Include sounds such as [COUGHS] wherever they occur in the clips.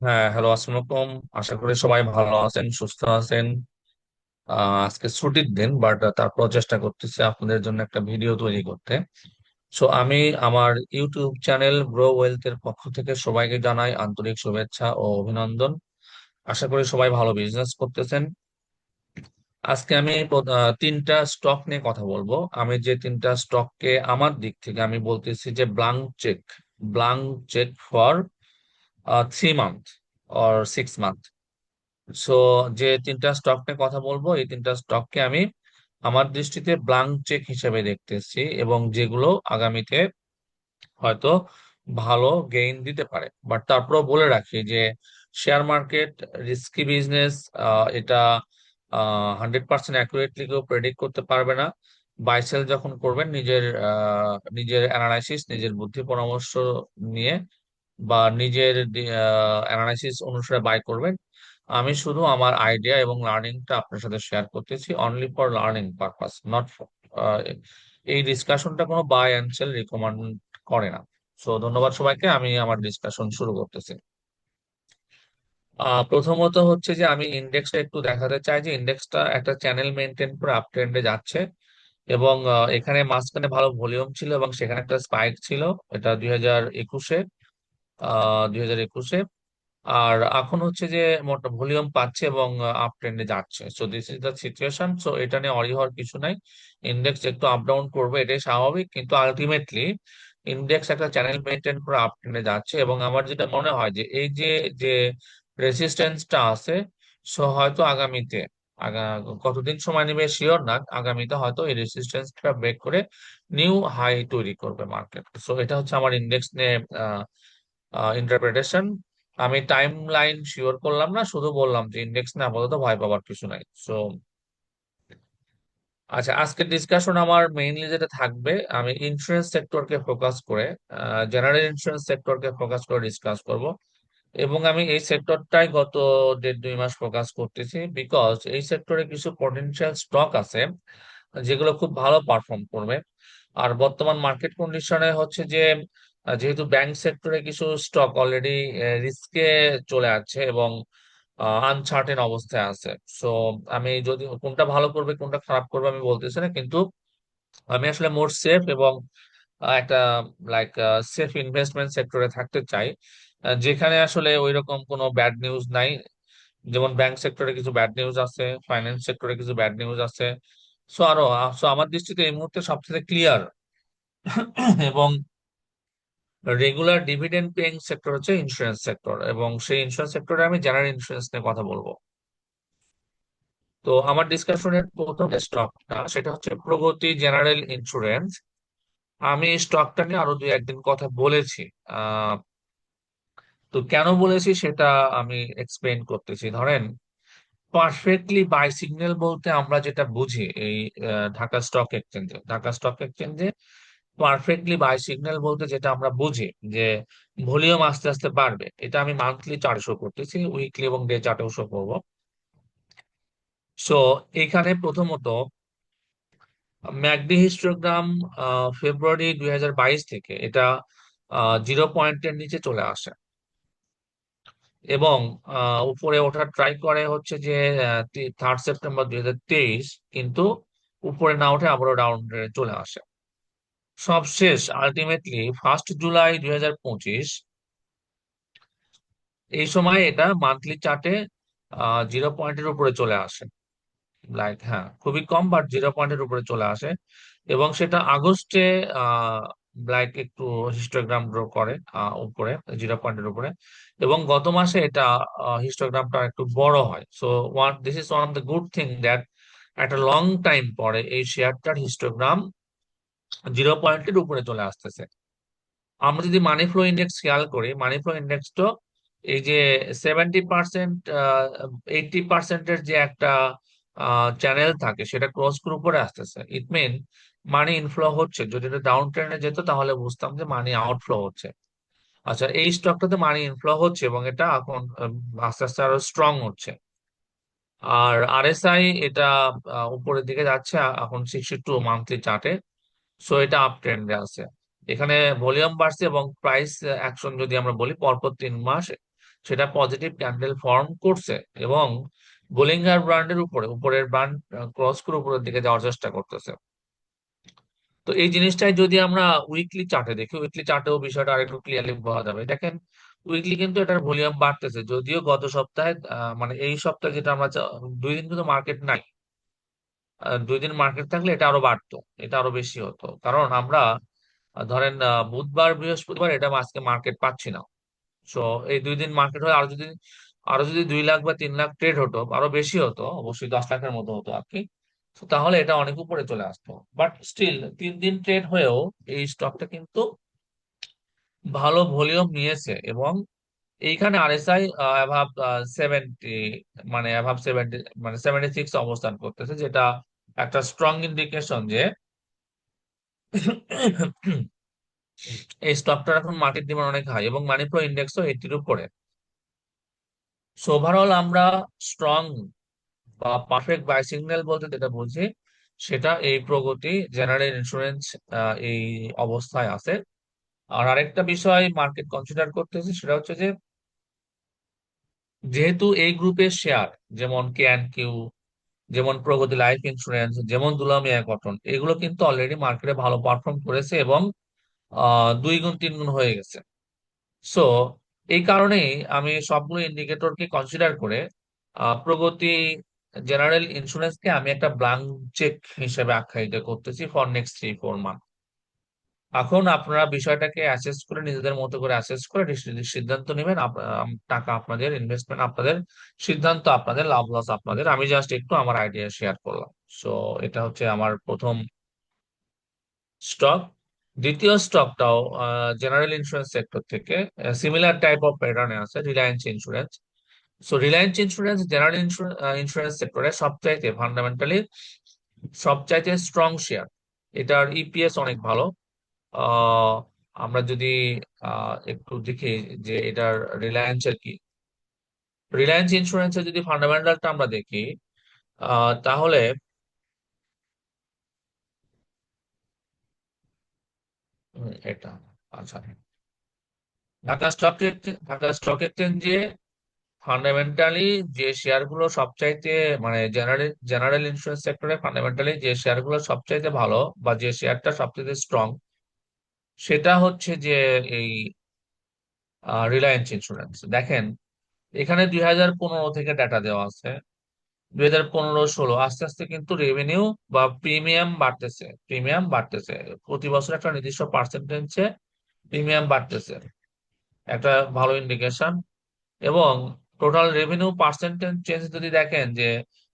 হ্যাঁ হ্যালো আসসালামু আলাইকুম আশা করি সবাই ভালো আছেন, সুস্থ আছেন। আজকে ছুটির দিন বাট তারপর চেষ্টা করতেছি আপনাদের জন্য একটা ভিডিও তৈরি করতে। সো আমি আমার ইউটিউব চ্যানেল গ্রো ওয়েলথ এর পক্ষ থেকে সবাইকে জানাই আন্তরিক শুভেচ্ছা ও অভিনন্দন। আশা করি সবাই ভালো বিজনেস করতেছেন। আজকে আমি তিনটা স্টক নিয়ে কথা বলব। আমি যে তিনটা স্টককে আমার দিক থেকে আমি বলতেছি যে blank cheque blank cheque for three month or six month so যে তিনটা স্টক নিয়ে কথা বলব, এই তিনটা স্টককে আমি আমার দৃষ্টিতে ব্লাঙ্ক চেক হিসেবে দেখতেছি এবং যেগুলো আগামীতে হয়তো ভালো গেইন দিতে পারে। বাট তারপরেও বলে রাখি যে শেয়ার মার্কেট রিস্কি বিজনেস এটা হান্ড্রেড পার্সেন্ট অ্যাকুরেটলি কেউ প্রেডিক্ট করতে পারবে না। বাই সেল যখন করবেন, নিজের নিজের অ্যানালাইসিস নিজের বুদ্ধি পরামর্শ নিয়ে বা নিজের অ্যানালাইসিস অনুসারে বাই করবেন। আমি শুধু আমার আইডিয়া এবং লার্নিংটা আপনার সাথে শেয়ার করতেছি only for learning purpose not এই ডিসকাশনটা কোনো বাই অ্যান্ড সেল রিকমেন্ড করে না। সো ধন্যবাদ সবাইকে, আমি আমার ডিসকাশন শুরু করতেছি। প্রথমত হচ্ছে যে আমি ইন্ডেক্সটা একটু দেখাতে চাই যে ইন্ডেক্সটা একটা চ্যানেল মেনটেন করে আপ ট্রেন্ডে যাচ্ছে এবং এখানে মাঝখানে ভালো ভলিউম ছিল এবং সেখানে একটা স্পাইক ছিল, এটা দুই হাজার একুশে। দুই হাজার একুশে। আর এখন হচ্ছে যে মোটা ভলিউম পাচ্ছে এবং আপ ট্রেন্ডে যাচ্ছে। So this is the situation so এটা নিয়ে অরি হওয়ার কিছু নাই। ইন্ডেক্স একটু আপ ডাউন করবে এটাই স্বাভাবিক। কিন্তু আলটিমেটলি ইন্ডেক্স একটা চ্যানেল মেনটেন করে আপ ট্রেন্ডে যাচ্ছে। এবং আমার যেটা মনে হয় যে এই যে যে রেসিস্টেন্সটা আছে সো হয়তো আগামীতে আগা কতদিন সময় নেবে শিওর না আগামীতে হয়তো এই রেসিস্টেন্সটা ব্রেক করে নিউ হাই তৈরি করবে মার্কেট সো এটা হচ্ছে আমার ইন্ডেক্স নিয়ে ইন্টারপ্রিটেশন আমি টাইম লাইন শিওর করলাম না, শুধু বললাম যে ইন্ডেক্স না আপাতত ভয় পাওয়ার কিছু নাই। সো আচ্ছা আজকের ডিসকাশন আমার মেইনলি যেটা থাকবে, আমি ইন্স্যুরেন্স সেক্টরকে ফোকাস করে জেনারেল ইন্স্যুরেন্স সেক্টরকে ফোকাস করে ডিসকাস করব। এবং আমি এই সেক্টরটাই গত দেড় দুই মাস ফোকাস করতেছি বিকজ এই সেক্টরে কিছু পটেনশিয়াল স্টক আছে, যেগুলো খুব ভালো পারফর্ম করবে। আর বর্তমান মার্কেট কন্ডিশনে হচ্ছে যে যেহেতু ব্যাংক সেক্টরে কিছু স্টক অলরেডি রিস্কে চলে আছে এবং আনসার্টেন অবস্থায় আছে। সো আমি যদি কোনটা ভালো করবে, কোনটা খারাপ করবে আমি বলতেছি না, কিন্তু আমি আসলে মোর সেফ এবং একটা লাইক সেফ ইনভেস্টমেন্ট সেক্টরে থাকতে চাই। যেখানে আসলে ওই রকম কোনো ব্যাড নিউজ নাই। যেমন ব্যাংক সেক্টরে কিছু ব্যাড নিউজ আছে ফাইন্যান্স সেক্টরে কিছু ব্যাড নিউজ আছে। সো আরও সো আমার দৃষ্টিতে এই মুহূর্তে সবথেকে ক্লিয়ার [COUGHS] এবং রেগুলার ডিভিডেন্ড পেইং সেক্টর হচ্ছে ইন্স্যুরেন্স সেক্টর এবং সেই ইন্স্যুরেন্স সেক্টরে আমি জেনারেল ইন্স্যুরেন্স নিয়ে কথা বলব। তো আমার ডিসকাশনের প্রথম স্টকটা সেটা হচ্ছে প্রগতি জেনারেল ইন্স্যুরেন্স আমি স্টকটা নিয়ে আরও দুই একদিন কথা বলেছি। তো কেন বলেছি সেটা আমি এক্সপ্লেন করতেছি। ধরেন পারফেক্টলি বাই সিগন্যাল বলতে আমরা যেটা বুঝি এই ঢাকা স্টক এক্সচেঞ্জে ঢাকা স্টক এক্সচেঞ্জে পারফেক্টলি বাই সিগন্যাল বলতে যেটা আমরা বুঝি যে ভলিউম আস্তে আস্তে বাড়বে, এটা আমি মান্থলি চার্টে শো করতেছি উইকলি এবং ডে চার্টেও শো করব। সো এখানে প্রথমত, ম্যাকডি হিস্টোগ্রাম ফেব্রুয়ারি দুই হাজার বাইশ থেকে এটা জিরো পয়েন্টের নিচে চলে আসে। এবং উপরে ওঠার ট্রাই করে হচ্ছে যে থার্ড সেপ্টেম্বর দুই হাজার তেইশ, কিন্তু উপরে না উঠে আবারও ডাউন চলে আসে। সবশেষ আলটিমেটলি ফার্স্ট জুলাই দুই হাজার পঁচিশ। এই সময় এটা মান্থলি চার্টে জিরো পয়েন্টের উপরে চলে আসে। লাইক হ্যাঁ খুবই কম বাট জিরো পয়েন্টের উপরে চলে আসে। এবং সেটা আগস্টে লাইক একটু হিস্টোগ্রাম ড্র করে উপরে জিরো পয়েন্টের উপরে। এবং গত মাসে এটা হিস্টোগ্রামটা একটু বড় হয়। So one this is one of the good thing that একটা লং টাইম পরে এই শেয়ারটার হিস্টোগ্রাম জিরো পয়েন্টের উপরে চলে আসতেছে। আমরা যদি মানি ফ্লো ইন্ডেক্স খেয়াল করি মানি ফ্লো ইন্ডেক্স তো এই যে সেভেন্টি পার্সেন্ট এইটি পার্সেন্টের যে একটা চ্যানেল থাকে, সেটা ক্রস করে উপরে আসতেছে। ইট মিন মানি ইনফ্লো হচ্ছে। যদি এটা ডাউন ট্রেন্ডে যেত, তাহলে বুঝতাম যে মানি আউটফ্লো হচ্ছে। আচ্ছা এই স্টকটাতে মানি ইনফ্লো হচ্ছে এবং এটা এখন আস্তে আস্তে আরও স্ট্রং হচ্ছে। আর আরএসআই এটা উপরের দিকে যাচ্ছে এখন সিক্সটি টু মান্থলি চার্টে সো এটা আপ ট্রেন্ডে আছে। এখানে ভলিউম বাড়ছে এবং প্রাইস অ্যাকশন যদি আমরা বলি, পরপর তিন মাস সেটা পজিটিভ ক্যান্ডেল ফর্ম করছে এবং বোলিঙ্গার ব্র্যান্ডের উপরে, উপরের ব্র্যান্ড ক্রস করে উপরের দিকে যাওয়ার চেষ্টা করতেছে। তো এই জিনিসটাই যদি আমরা উইকলি চার্টে দেখি উইকলি চার্টেও বিষয়টা আরেকটু ক্লিয়ারলি বোঝা যাবে। দেখেন উইকলি কিন্তু এটার ভলিউম বাড়তেছে, যদিও গত সপ্তাহে মানে এই সপ্তাহে যেটা আমরা দুই দিন কিন্তু মার্কেট নাই। দুই দিন মার্কেট থাকলে এটা আরও বাড়তো, এটা আরও বেশি হতো। কারণ আমরা ধরেন বুধবার, বৃহস্পতিবার এটা আজকে মার্কেট পাচ্ছি না। সো এই দুই দিন মার্কেট হয়ে আরও যদি আরও যদি দুই লাখ বা তিন লাখ ট্রেড হতো, আরও বেশি হতো, অবশ্যই দশ লাখের মতো হতো আর কি। তাহলে এটা অনেক উপরে চলে আসতো। বাট স্টিল তিন দিন ট্রেড হয়েও এই স্টকটা কিন্তু ভালো ভলিউম নিয়েছে এবং এইখানে আরএসআই অ্যাভাব সেভেন্টি মানে অ্যাভাব সেভেন্টি মানে সেভেন্টি সিক্স অবস্থান করতেছে, যেটা একটা স্ট্রং ইন্ডিকেশন যে এই স্টকটার এখন মার্কেট ডিমান্ড অনেক হাই এবং মানি প্রো ইন্ডেক্সও এইটির উপরে সো ওভারঅল আমরা স্ট্রং বা পারফেক্ট বাই সিগন্যাল বলতে যেটা বলছি, সেটা এই প্রগতি জেনারেল ইন্স্যুরেন্স এই অবস্থায় আছে। আর আরেকটা বিষয় মার্কেট কনসিডার করতেছে, সেটা হচ্ছে যে যেহেতু এই গ্রুপের শেয়ার যেমন কে অ্যান্ড কিউ যেমন প্রগতি লাইফ ইন্স্যুরেন্স, যেমন দুলামিয়া কটন এগুলো কিন্তু অলরেডি মার্কেটে ভালো পারফর্ম করেছে এবং দুই গুণ, তিন গুণ হয়ে গেছে। সো এই কারণেই আমি সবগুলো ইন্ডিকেটরকে কনসিডার করে প্রগতি জেনারেল ইন্স্যুরেন্সকে আমি একটা ব্লাঙ্ক চেক হিসেবে আখ্যায়িত করতেছি for next three four month এখন আপনারা বিষয়টাকে অ্যাসেস করে, নিজেদের মতো করে অ্যাসেস করে সিদ্ধান্ত নেবেন। টাকা আপনাদের ইনভেস্টমেন্ট আপনাদের, সিদ্ধান্ত আপনাদের, লাভ লস আপনাদের। আমি জাস্ট একটু আমার আইডিয়া শেয়ার করলাম। সো এটা হচ্ছে আমার প্রথম স্টক দ্বিতীয় স্টকটাও জেনারেল ইন্স্যুরেন্স সেক্টর থেকে সিমিলার টাইপ অফ প্যাটার্নে আছে Reliance insurance so Reliance insurance general insurance সেক্টরে সবচাইতে ফান্ডামেন্টালি সবচাইতে স্ট্রং শেয়ার এটার ইপিএস অনেক ভালো। আমরা যদি একটু দেখি যে এটার রিলায়েন্সের কি? রিলায়েন্স ইন্স্যুরেন্সের যদি ফান্ডামেন্টালটা আমরা দেখি তাহলে এটা আচ্ছা। ঢাকা স্টক ঢাকা স্টক এক্সচেঞ্জে ফান্ডামেন্টালি যে শেয়ার শেয়ারগুলো সবচাইতে মানে জেনারেল জেনারেল ইন্স্যুরেন্স সেক্টরে ফান্ডামেন্টালি যে শেয়ারগুলো সবচাইতে ভালো বা যে শেয়ারটা সবচাইতে স্ট্রং সেটা হচ্ছে যে এই রিলায়েন্স ইন্স্যুরেন্স দেখেন, এখানে দুই হাজার পনেরো থেকে ডাটা দেওয়া আছে। দুই হাজার পনেরো ষোলো, আস্তে আস্তে কিন্তু রেভিনিউ বা প্রিমিয়াম বাড়তেছে। প্রিমিয়াম বাড়তেছে। প্রতি বছর একটা নির্দিষ্ট পার্সেন্টেজে প্রিমিয়াম বাড়তেছে। একটা ভালো ইন্ডিকেশন এবং টোটাল রেভিনিউ পার্সেন্টেজ চেঞ্জ যদি দেখেন যে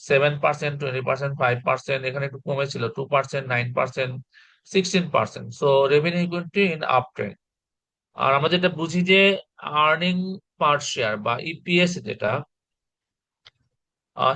seven percent twenty percent five percent এখানে একটু কমেছিল two percent nine percent sixteen percent so revenue কিন্তু ইন আপ ট্রেন্ড আর আমরা যেটা বুঝি যে আর্নিং পার শেয়ার বা ইপিএস যেটা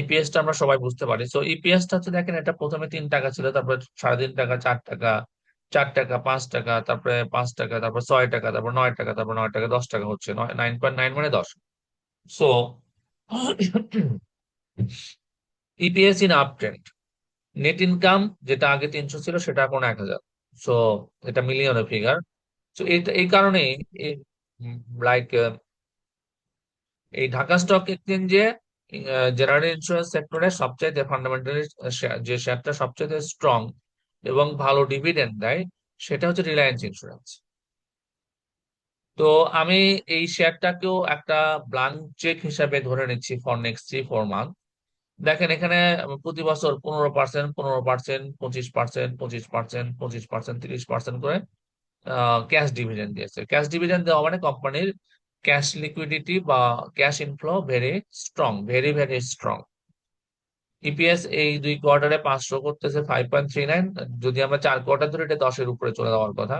ইপিএসটা আমরা সবাই বুঝতে পারি। সো ইপিএসটা হচ্ছে দেখেন, এটা প্রথমে তিন টাকা ছিল, তারপরে সাড়ে তিন টাকা, চার টাকা চার টাকা, পাঁচ টাকা, তারপরে পাঁচ টাকা, তারপর ছয় টাকা, তারপর নয় টাকা, তারপর নয় টাকা, দশ টাকা হচ্ছে নাইন পয়েন্ট নাইন মানে দশ। So EPS in up trend net income যেটা আগে তিনশো ছিল সেটা এখন এক হাজার। সো এটা মিলিয়নের ফিগার সো এই কারণে লাইক এই ঢাকা স্টক এক্সচেঞ্জে জেনারেল ইন্স্যুরেন্স সেক্টরে সবচেয়ে ফান্ডামেন্টালি যে শেয়ারটা সবচেয়ে স্ট্রং এবং ভালো ডিভিডেন্ড দেয়, সেটা হচ্ছে রিলায়েন্স ইন্স্যুরেন্স তো আমি এই শেয়ারটাকেও একটা ব্লাঙ্ক চেক হিসাবে ধরে নিচ্ছি for next three four month দেখেন এখানে প্রতি বছর পনেরো পার্সেন্ট পনেরো পার্সেন্ট, পঁচিশ পার্সেন্ট পঁচিশ পার্সেন্ট পঁচিশ পার্সেন্ট, তিরিশ পার্সেন্ট করে ক্যাশ ডিভিডেন্ড দিয়েছে। ক্যাশ ডিভিডেন্ড দেওয়া মানে কোম্পানির ক্যাশ লিকুইডিটি বা cash inflow very strong very very strong EPS এই দুই কোয়ার্টারে পাঁচশো করতেছে ফাইভ পয়েন্ট থ্রি নাইন যদি আমরা চার কোয়ার্টার ধরে, এটা দশের উপরে চলে যাওয়ার কথা।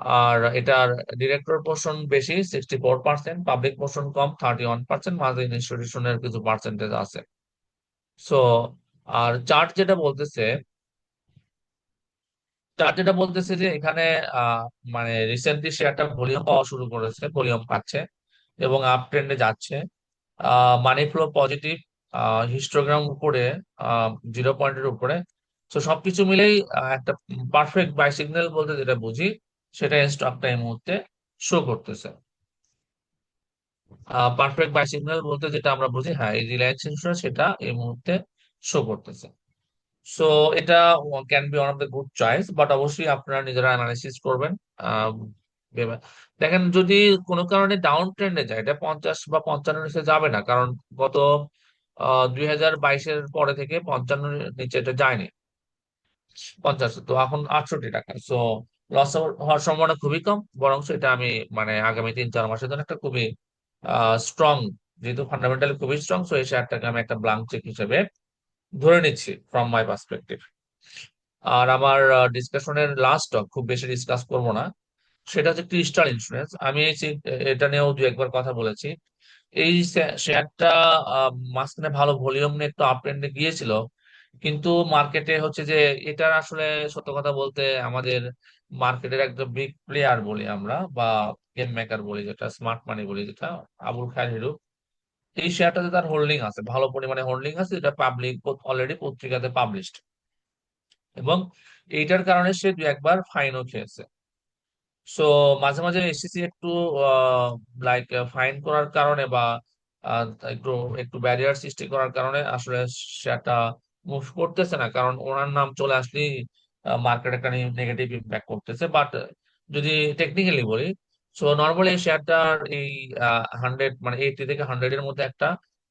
আর এটার ডিরেক্টর পোর্শন বেশি sixty four percent public portion কম থার্টি ওয়ান পার্সেন্ট মাঝে ইনস্টিটিউশনের কিছু পার্সেন্টেজ আছে। সো আর চার্ট যেটা বলতেছে চার্ট যেটা বলতেছে যে এখানে মানে রিসেন্টলি শেয়ারটা ভলিউম পাওয়া শুরু করেছে ভলিউম পাচ্ছে এবং আপ ট্রেন্ডে যাচ্ছে। মানি ফ্লো পজিটিভ হিস্টোগ্রাম উপরে জিরো পয়েন্টের উপরে। তো সবকিছু মিলেই একটা পারফেক্ট বাই সিগন্যাল বলতে যেটা বুঝি সেটা স্টকটা এই মুহূর্তে শো করতেছে। পারফেক্ট বাই সিগন্যাল বলতে যেটা আমরা বুঝি হ্যাঁ এই রিলায়েন্স ইন্স্যুরেন্স সেটা এই মুহূর্তে শো করতেছে। সো এটা can be one of the good choice but অবশ্যই আপনারা নিজেরা অ্যানালাইসিস করবেন। দেখেন, যদি কোনো কারণে ডাউন ট্রেন্ডে যায়, এটা পঞ্চাশ বা পঞ্চান্ন নিচে যাবে না, কারণ গত দুই হাজার বাইশের পরে থেকে পঞ্চান্ন নিচে এটা যায়নি। পঞ্চাশ, তো এখন আটষট্টি টাকা। সো লস হওয়ার সম্ভাবনা খুবই কম বরং এটা আমি মানে আগামী তিন, চার মাসের জন্য একটা খুবই স্ট্রং যেহেতু ফান্ডামেন্টালি খুবই স্ট্রং সো এই শেয়ারটাকে আমি একটা ব্লাঙ্ক চেক হিসেবে ধরে নিচ্ছি ফ্রম মাই পার্সপেক্টিভ আর আমার ডিসকাশনের লাস্ট খুব বেশি ডিসকাস করব না, সেটা হচ্ছে ক্রিস্টাল ইন্স্যুরেন্স আমি এটা নিয়েও দু একবার কথা বলেছি। এই শেয়ারটা মাঝখানে ভালো ভলিউম নিয়ে একটু আপ ট্রেন্ডে গিয়েছিল, কিন্তু মার্কেটে হচ্ছে যে, এটার আসলে সত্য কথা বলতে আমাদের মার্কেটের একদম বিগ প্লেয়ার বলি আমরা, বা গেম মেকার বলি যেটা স্মার্ট মানি বলি যেটা, আবুল খায়ের হিরু এই শেয়ারটাতে তার হোল্ডিং আছে, ভালো পরিমাণে হোল্ডিং আছে, যেটা পাবলিক অলরেডি পত্রিকাতে পাবলিশড এবং এইটার কারণে সে দু একবার ফাইনও খেয়েছে। সো মাঝে মাঝে এসিসি একটু লাইক ফাইন করার কারণে বা একটু একটু ব্যারিয়ার সৃষ্টি করার কারণে আসলে সেটা মুভ করতেছে না। কারণ ওনার নাম চলে আসলেই মার্কেট একটা নেগেটিভ ইম্প্যাক্ট করতেছে বাট যদি টেকনিক্যালি বলি সো নর্মালি এই শেয়ারটার এই হান্ড্রেড মানে এইটি থেকে হান্ড্রেড এর মধ্যে একটা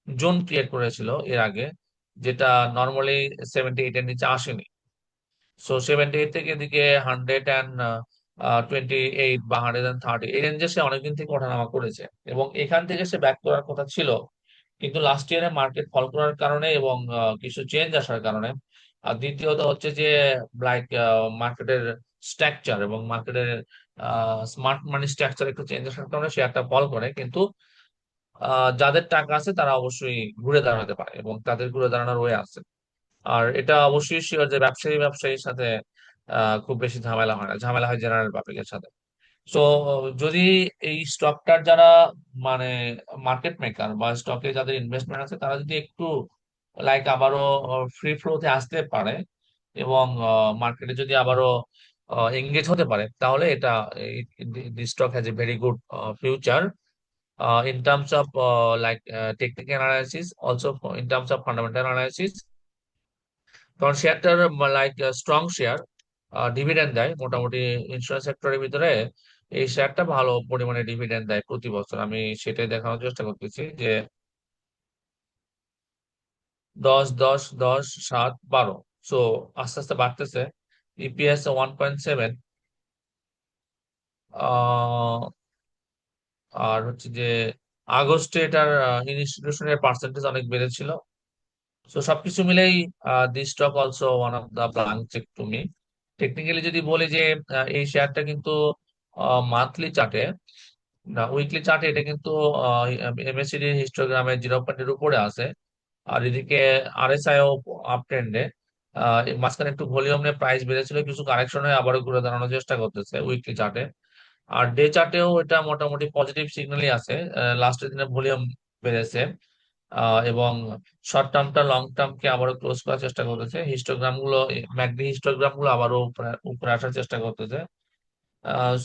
জোন ক্রিয়েট করেছিল এর আগে, যেটা নর্মালি সেভেন্টি এইট এর নিচে আসেনি। সো সেভেন্টি এইট থেকে এদিকে হান্ড্রেড অ্যান্ড টোয়েন্টি এইট বা হান্ড্রেড অ্যান্ড থার্টি এই রেঞ্জে সে অনেকদিন থেকে ওঠানামা করেছে এবং এখান থেকে সে ব্যাক করার কথা ছিল, কিন্তু লাস্ট ইয়ারে মার্কেট ফল করার কারণে এবং কিছু চেঞ্জ আসার কারণে আর দ্বিতীয়ত হচ্ছে যে লাইক মার্কেটের স্ট্রাকচার এবং মার্কেটের স্মার্ট মানি স্ট্রাকচার একটু চেঞ্জ আসার কারণে সে একটা ফল করে। কিন্তু যাদের টাকা আছে তারা অবশ্যই ঘুরে দাঁড়াতে পারে এবং তাদের ঘুরে দাঁড়ানোর ওয়ে আছে। আর এটা অবশ্যই শিওর যে ব্যবসায়ী ব্যবসায়ীর সাথে খুব বেশি ঝামেলা হয় না। ঝামেলা হয় জেনারেল পাবলিকের সাথে। তো যদি এই স্টকটার যারা মানে মার্কেট মেকার বা স্টকে যাদের ইনভেস্টমেন্ট আছে তারা যদি একটু লাইক আবারও ফ্রি ফ্লোতে আসতে পারে এবং মার্কেটে যদি আবারও এঙ্গেজ হতে পারে, তাহলে এটা stock has a very good future in terms of like technical analysis also in terms of fundamental analysis কারণ শেয়ারটার লাইক স্ট্রং শেয়ার ডিভিডেন্ড দেয়, মোটামুটি ইন্স্যুরেন্স সেক্টরের ভিতরে এই শেয়ারটা ভালো পরিমাণে ডিভিডেন্ড দেয় প্রতি বছর। আমি সেটাই দেখানোর চেষ্টা করতেছি যে দশ দশ দশ, সাত, বারো। সো আস্তে আস্তে বাড়তেছে। ইপিএস ওয়ান পয়েন্ট সেভেন আর হচ্ছে যে, আগস্টে এটার ইনস্টিটিউশনের পার্সেন্টেজ অনেক বেড়েছিল। তো সবকিছু মিলেই the stock also one of the blank check to me technically যদি বলি যে এই শেয়ারটা কিন্তু মান্থলি চার্টে না উইকলি চার্টে এটা কিন্তু এমএসিডি হিস্টোগ্রামে জিরো পয়েন্টের উপরে আছে। আর এদিকে আরএসআই ও আপ ট্রেন্ডে মাঝখানে একটু ভলিউম নিয়ে প্রাইস বেড়েছিল, কিছু কারেকশন হয়ে আবারও ঘুরে দাঁড়ানোর চেষ্টা করতেছে উইকলি চার্টে আর ডে চার্টেও এটা মোটামুটি পজিটিভ সিগন্যালই আছে লাস্টের দিনে ভলিউম বেড়েছে এবং শর্ট টার্মটা লং টার্মকে আবারও ক্লোজ করার চেষ্টা করতেছে। হিস্টোগ্রামগুলো ম্যাকডি হিস্টোগ্রামগুলো আবারও উপরে আসার চেষ্টা করতেছে।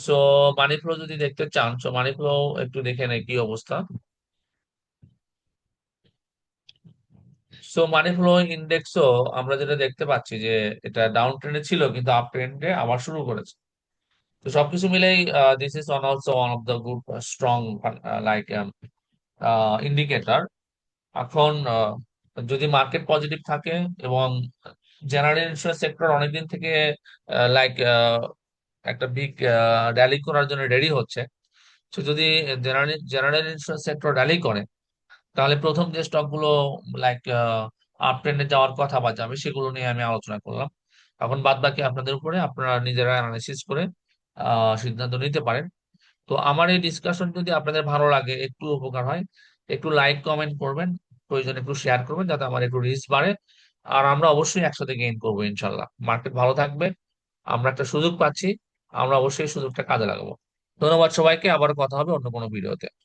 সো মানি ফ্লো যদি দেখতে চান সো মানি ফ্লো একটু দেখে নেই কি অবস্থা। সো মানি ফ্লো ইন্ডেক্সও আমরা যেটা দেখতে পাচ্ছি যে এটা ডাউন ট্রেন্ডে ছিল কিন্তু আপ ট্রেন্ডে আবার শুরু করেছে। তো সবকিছু মিলেই this is one also one of the good strong like indicator এখন আহ, যদি মার্কেট পজিটিভ থাকে এবং জেনারেল ইন্স্যুরেন্স সেক্টর অনেকদিন থেকে লাইক একটা বিগ র্যালি করার জন্য রেডি হচ্ছে তো যদি general general insurance sector rally করে তাহলে প্রথম যে স্টকগুলো লাইক আপ ট্রেন্ডে যাওয়ার কথা বা যাবে, সেগুলো নিয়ে আমি আলোচনা করলাম। এখন বাদ বাকি আপনাদের উপরে, আপনারা নিজেরা অ্যানালিসিস করে সিদ্ধান্ত নিতে পারেন। তো আমার এই ডিসকাশন যদি আপনাদের ভালো লাগে, একটু উপকার হয়, একটু লাইক কমেন্ট করবেন, প্রয়োজন একটু শেয়ার করবেন, যাতে আমার একটু রিস্ক বাড়ে। আর আমরা অবশ্যই একসাথে গেইন করব, ইনশাল্লাহ। মার্কেট ভালো থাকবে, আমরা একটা সুযোগ পাচ্ছি, আমরা অবশ্যই সুযোগটা কাজে লাগাবো। ধন্যবাদ সবাইকে আবার কথা হবে অন্য কোনো ভিডিওতে